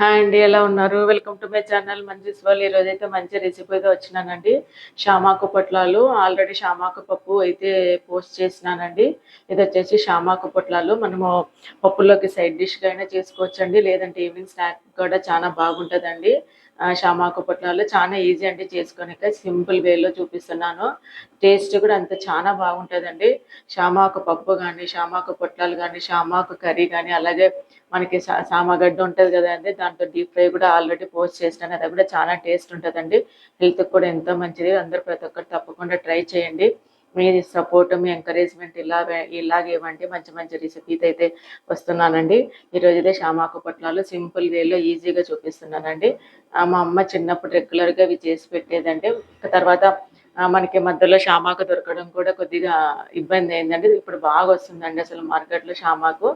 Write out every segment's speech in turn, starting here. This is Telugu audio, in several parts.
హాయ్ అండి ఎలా ఉన్నారు? వెల్కమ్ టు మై ఛానల్ మంచి వాళ్ళు ఈరోజు అయితే మంచి రెసిపీ అయితే వచ్చినానండి. షామాకు పొట్లాలు. ఆల్రెడీ షామాకు పప్పు అయితే పోస్ట్ చేసినానండి. ఇది వచ్చేసి షామాకు పొట్లాలు. మనము పప్పులోకి సైడ్ డిష్గా అయినా చేసుకోవచ్చండి. లేదంటే ఈవినింగ్ స్నాక్ కూడా చాలా బాగుంటుందండి. షామాకు పొట్లాలు చాలా ఈజీ అండి చేసుకోనిక సింపుల్ వేలో చూపిస్తున్నాను. టేస్ట్ కూడా అంత చాలా బాగుంటుందండి. షామాకు పప్పు కానీ షామాకు పొట్లాలు కానీ షామాకు కర్రీ కానీ అలాగే మనకి సా- సామగడ్డ ఉంటుంది కదండి దాంతో డీప్ ఫ్రై కూడా ఆల్రెడీ పోస్ట్ చేసినాను. అది కూడా చాలా టేస్ట్ ఉంటుందండి. హెల్త్కి కూడా ఎంతో మంచిది. అందరూ ప్రతి ఒక్కరు తప్పకుండా ట్రై చేయండి. మీది సపోర్ట్ మీ ఎంకరేజ్మెంట్ ఇలాగే ఇలాగే ఇవ్వండి. మంచి మంచి రెసిపీస్ అయితే వస్తున్నానండి. ఈరోజు అయితే షామాకు పొట్లాలు సింపుల్ వేలో ఈజీగా చూపిస్తున్నానండి. మా అమ్మ చిన్నప్పుడు రెగ్యులర్గా ఇవి చేసి పెట్టేదండి తర్వాత మనకి మధ్యలో షామాకు దొరకడం కూడా కొద్దిగా ఇబ్బంది అయిందండి. ఇప్పుడు బాగా వస్తుందండి అసలు మార్కెట్లో షామాకు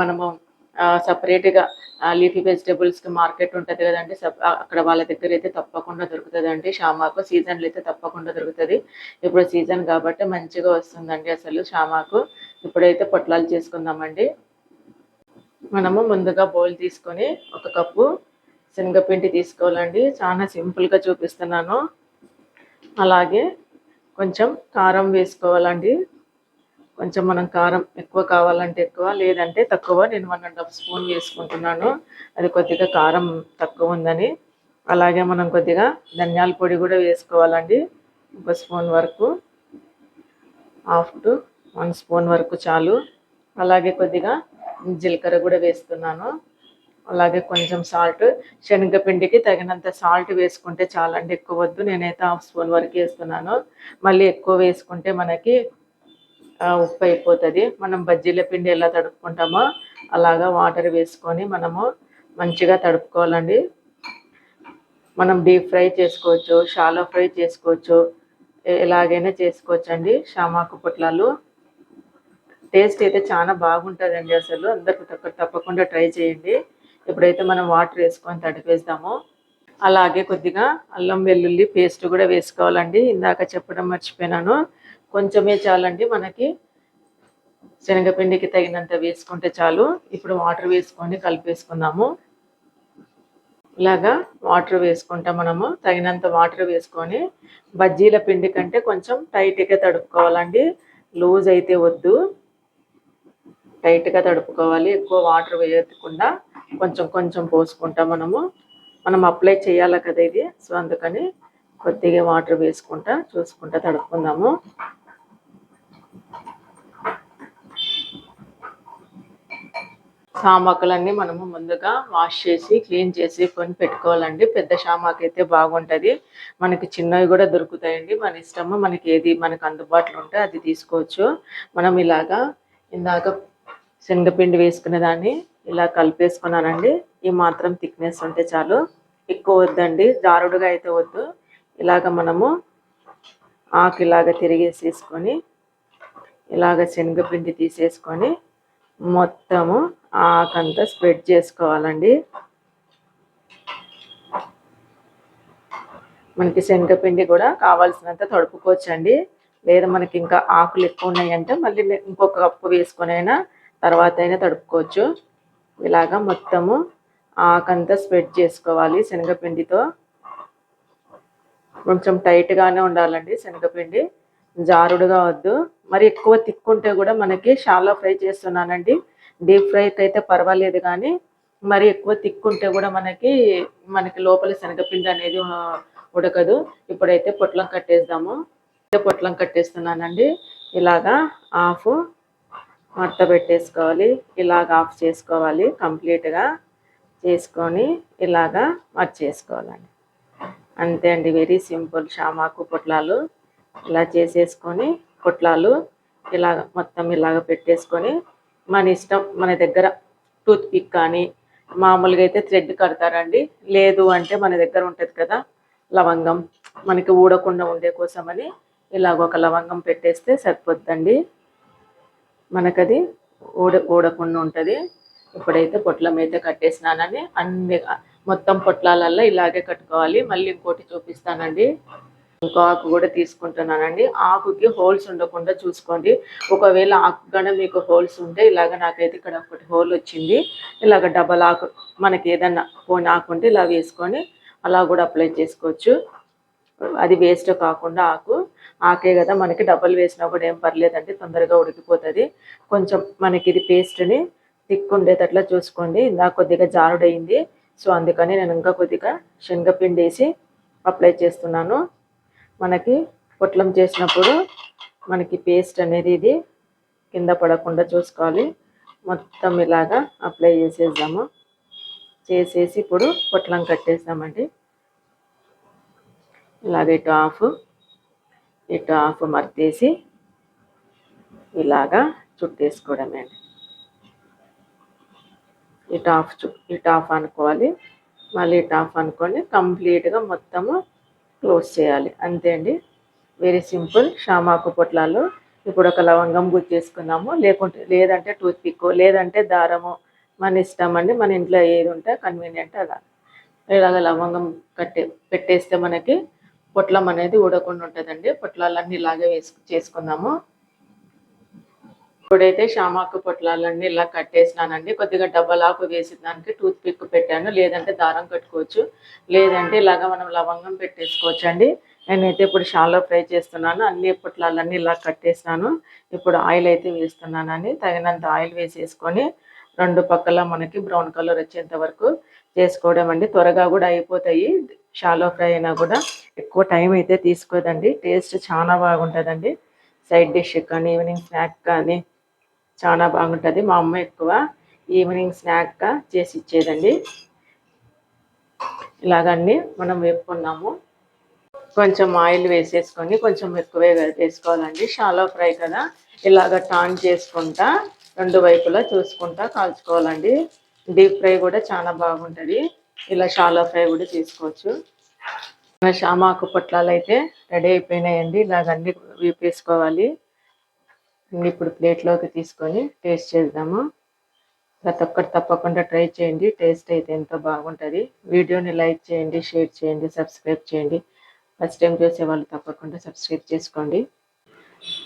మనము సపరేట్గా లీఫీ వెజిటేబుల్స్కి మార్కెట్ ఉంటుంది కదండి అక్కడ వాళ్ళ దగ్గర అయితే తప్పకుండా దొరుకుతుందండి. షామాకు సీజన్లో అయితే తప్పకుండా దొరుకుతుంది. ఇప్పుడు సీజన్ కాబట్టి మంచిగా వస్తుందండి అసలు షామాకు. ఇప్పుడైతే పొట్లాలు చేసుకుందామండి. మనము ముందుగా బౌల్ తీసుకొని ఒక కప్పు శనగపిండి తీసుకోవాలండి. చాలా సింపుల్గా చూపిస్తున్నాను. అలాగే కొంచెం కారం వేసుకోవాలండి. కొంచెం మనం కారం ఎక్కువ కావాలంటే ఎక్కువ లేదంటే తక్కువ. నేను వన్ అండ్ హాఫ్ స్పూన్ వేసుకుంటున్నాను. అది కొద్దిగా కారం తక్కువ ఉందని. అలాగే మనం కొద్దిగా ధనియాల పొడి కూడా వేసుకోవాలండి. ఒక స్పూన్ వరకు. హాఫ్ టు వన్ స్పూన్ వరకు చాలు. అలాగే కొద్దిగా జీలకర్ర కూడా వేస్తున్నాను. అలాగే కొంచెం సాల్ట్. శనగపిండికి తగినంత సాల్ట్ వేసుకుంటే చాలండి. ఎక్కువ వద్దు. నేనైతే హాఫ్ స్పూన్ వరకు వేస్తున్నాను. మళ్ళీ ఎక్కువ వేసుకుంటే మనకి ఉప్పు అయిపోతుంది మనం బజ్జీల పిండి ఎలా తడుపుకుంటామో అలాగా వాటర్ వేసుకొని మనము మంచిగా తడుపుకోవాలండి. మనం డీప్ ఫ్రై చేసుకోవచ్చు షాలో ఫ్రై చేసుకోవచ్చు ఎలాగైనా చేసుకోవచ్చు అండి షామాకు పొట్లాలు. టేస్ట్ అయితే చాలా బాగుంటుందండి అసలు. అందరికి తప్పకుండా ట్రై చేయండి. ఇప్పుడైతే మనం వాటర్ వేసుకొని తడిపేస్తాము అలాగే కొద్దిగా అల్లం వెల్లుల్లి పేస్ట్ కూడా వేసుకోవాలండి. ఇందాక చెప్పడం మర్చిపోయినాను. కొంచెమే చాలండి మనకి. శనగపిండికి తగినంత వేసుకుంటే చాలు. ఇప్పుడు వాటర్ వేసుకొని కలిపేసుకుందాము. ఇలాగా వాటర్ వేసుకుంటాం మనము. తగినంత వాటర్ వేసుకొని బజ్జీల పిండి కంటే కొంచెం టైట్గా తడుపుకోవాలండి. లూజ్ అయితే వద్దు. టైట్గా తడుపుకోవాలి. ఎక్కువ వాటర్ వేయకుండా కొంచెం కొంచెం పోసుకుంటాం మనము. మనం అప్లై చేయాలి కదా ఇది. సో అందుకని కొద్దిగా వాటర్ వేసుకుంటా చూసుకుంటా తడుపుకుందాము. సామాకులన్నీ మనము ముందుగా వాష్ చేసి క్లీన్ చేసి కొని పెట్టుకోవాలండి. పెద్ద షామాకు అయితే బాగుంటుంది. మనకి చిన్నవి కూడా దొరుకుతాయండి. మన ఇష్టము మనకి ఏది మనకు అందుబాటులో ఉంటే అది తీసుకోవచ్చు. మనం ఇలాగా ఇందాక శనగపిండి వేసుకునే దాన్ని ఇలా కలిపేసుకున్నానండి. ఈ మాత్రం థిక్నెస్ ఉంటే చాలు. ఎక్కువ వద్దండి. జారుడుగా అయితే వద్దు. ఇలాగ మనము ఆకు ఇలాగ తిరిగేసేసుకొని ఇలాగ శనగపిండి తీసేసుకొని మొత్తము ఆకంతా స్ప్రెడ్ చేసుకోవాలండి. మనకి శనగపిండి కూడా కావాల్సినంత తడుపుకోవచ్చండి. లేదా మనకి ఇంకా ఆకులు ఎక్కువ ఉన్నాయంటే మళ్ళీ ఇంకొక కప్పు వేసుకునైనా అయినా తర్వాత అయినా తడుపుకోవచ్చు. ఇలాగా మొత్తము ఆకంతా స్ప్రెడ్ చేసుకోవాలి శనగపిండితో. కొంచెం టైట్గానే ఉండాలండి శనగపిండి. జారుడుగా వద్దు. మరి ఎక్కువ తిక్కుంటే కూడా మనకి షాలో ఫ్రై చేస్తున్నానండి. డీప్ ఫ్రై అయితే పర్వాలేదు కానీ మరి ఎక్కువ తిక్కుంటే కూడా మనకి మనకి లోపల శనగపిండి అనేది ఉడకదు. ఇప్పుడైతే పొట్లం కట్టేద్దాము. అయితే పొట్లం కట్టేస్తున్నానండి. ఇలాగా ఆఫ్ మడత పెట్టేసుకోవాలి. ఇలాగ ఆఫ్ చేసుకోవాలి. కంప్లీట్గా చేసుకొని ఇలాగా మర్చేసుకోవాలండి అంతే అండి. Very simple. షామాకు పొట్లాలు ఇలా చేసేసుకొని పొట్లాలు ఇలాగ మొత్తం ఇలాగ పెట్టేసుకొని మన ఇష్టం మన దగ్గర టూత్ పిక్ కానీ మామూలుగా అయితే థ్రెడ్ కడతారండి. లేదు అంటే మన దగ్గర ఉంటుంది కదా లవంగం. మనకి ఊడకుండా ఉండే కోసమని ఇలాగ ఒక లవంగం పెట్టేస్తే సరిపోద్దండి. మనకది ఊడ ఊడకుండా ఉంటుంది. ఇప్పుడైతే పొట్లం అయితే కట్టేసినానని అన్ని మొత్తం పొట్లాలల్లో ఇలాగే కట్టుకోవాలి. మళ్ళీ ఇంకోటి చూపిస్తానండి. ఇంకో ఆకు కూడా తీసుకుంటున్నానండి. ఆకుకి హోల్స్ ఉండకుండా చూసుకోండి. ఒకవేళ ఆకు కన్నా మీకు హోల్స్ ఉంటే ఇలాగ నాకైతే ఇక్కడ ఒకటి హోల్ వచ్చింది. ఇలాగ డబల్ ఆకు మనకి ఏదన్నా పోనీ ఆకు ఉంటే ఇలా వేసుకొని అలా కూడా అప్లై చేసుకోవచ్చు. అది వేస్ట్ కాకుండా ఆకు. ఆకే కదా మనకి డబల్ వేసినా కూడా ఏం పర్లేదండి తొందరగా ఉడికిపోతుంది. కొంచెం మనకి ఇది పేస్ట్ని థిక్ ఉండేటట్లా చూసుకోండి. ఇందాక కొద్దిగా జారుడయింది. సో అందుకని నేను ఇంకా కొద్దిగా శనగపిండి వేసి అప్లై చేస్తున్నాను. మనకి పొట్లం చేసినప్పుడు మనకి పేస్ట్ అనేది ఇది కింద పడకుండా చూసుకోవాలి. మొత్తం ఇలాగా అప్లై చేసేద్దాము. చేసేసి ఇప్పుడు పొట్లం కట్టేసామండి. ఇలాగ ఇటు ఆఫ్ ఇటు ఆఫ్ మర్తేసి ఇలాగా చుట్టేసుకోవడమే అండి. ఇటు ఆఫ్ చు ఇటు ఆఫ్ అనుకోవాలి. మళ్ళీ ఇటు ఆఫ్ అనుకొని కంప్లీట్గా మొత్తము క్లోజ్ చేయాలి. అంతే అండి. వెరీ సింపుల్ షామాకు పొట్లాలు. ఇప్పుడు ఒక లవంగం గుర్తేసుకుందాము లేకుంటే లేదంటే టూత్ పిక్ లేదంటే దారము మన ఇష్టం అండి. మన ఇంట్లో ఏది ఉంటే కన్వీనియంట్ అలా. ఇలాగ లవంగం కట్టే పెట్టేస్తే మనకి పొట్లం అనేది ఊడకుండా ఉంటుందండి. పొట్లాలన్నీ ఇలాగే వేసు చేసుకుందాము ఇప్పుడైతే షామాకు పొట్లాలన్నీ ఇలా కట్టేసినానండి. కొద్దిగా డబ్బలాకు ఆకు వేసి దానికి టూత్ పిక్ పెట్టాను. లేదంటే దారం కట్టుకోవచ్చు. లేదంటే ఇలాగ మనం లవంగం పెట్టేసుకోవచ్చు అండి నేనైతే ఇప్పుడు షాల్లో ఫ్రై చేస్తున్నాను. అన్ని పొట్లాలన్నీ ఇలా కట్టేసినాను. ఇప్పుడు ఆయిల్ అయితే వేస్తున్నానండి. తగినంత ఆయిల్ వేసేసుకొని రెండు పక్కల మనకి బ్రౌన్ కలర్ వచ్చేంత వరకు చేసుకోవడం అండి. త్వరగా కూడా అయిపోతాయి. షాలో ఫ్రై అయినా కూడా ఎక్కువ టైం అయితే తీసుకోదండి. టేస్ట్ చాలా బాగుంటుందండి. సైడ్ డిష్ కానీ ఈవినింగ్ స్నాక్ కానీ చాలా బాగుంటుంది. మా అమ్మ ఎక్కువ ఈవినింగ్ స్నాక్గా చేసి ఇచ్చేదండి. ఇలాగన్నీ మనం వేపుకున్నాము. కొంచెం ఆయిల్ వేసేసుకొని కొంచెం ఎక్కువే వేసుకోవాలండి. షాలో ఫ్రై కదా. ఇలాగ టాన్ చేసుకుంటా రెండు వైపులా చూసుకుంటా కాల్చుకోవాలండి. డీప్ ఫ్రై కూడా చాలా బాగుంటుంది. ఇలా షాలో ఫ్రై కూడా చేసుకోవచ్చు. షామాకు పొట్లాలు అయితే రెడీ అయిపోయినాయండి. ఇలాగ అన్ని వేపేసుకోవాలి. ఇప్పుడు ప్లేట్లోకి తీసుకొని టేస్ట్ చేద్దాము. ప్రతి ఒక్కటి తప్పకుండా ట్రై చేయండి. టేస్ట్ అయితే ఎంతో బాగుంటుంది. వీడియోని లైక్ చేయండి షేర్ చేయండి సబ్స్క్రైబ్ చేయండి. ఫస్ట్ టైం చూసే వాళ్ళు తప్పకుండా సబ్స్క్రైబ్ చేసుకోండి.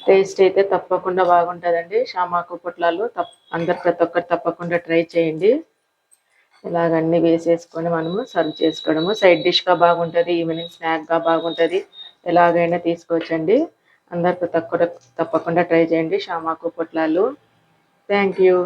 టేస్ట్ అయితే తప్పకుండా బాగుంటుందండి. షామాకు పొట్లాలు తప్ అందరు ప్రతి ఒక్కరు తప్పకుండా ట్రై చేయండి. ఇలాగన్నీ వేసేసుకొని మనము సర్వ్ చేసుకోవడము. సైడ్ డిష్గా బాగుంటుంది ఈవినింగ్ స్నాక్గా బాగుంటుంది. ఎలాగైనా తీసుకోవచ్చండి. అందరు తక్కువ తప్పకుండా ట్రై చేయండి. షామాకు పొట్లాలు. Thank you.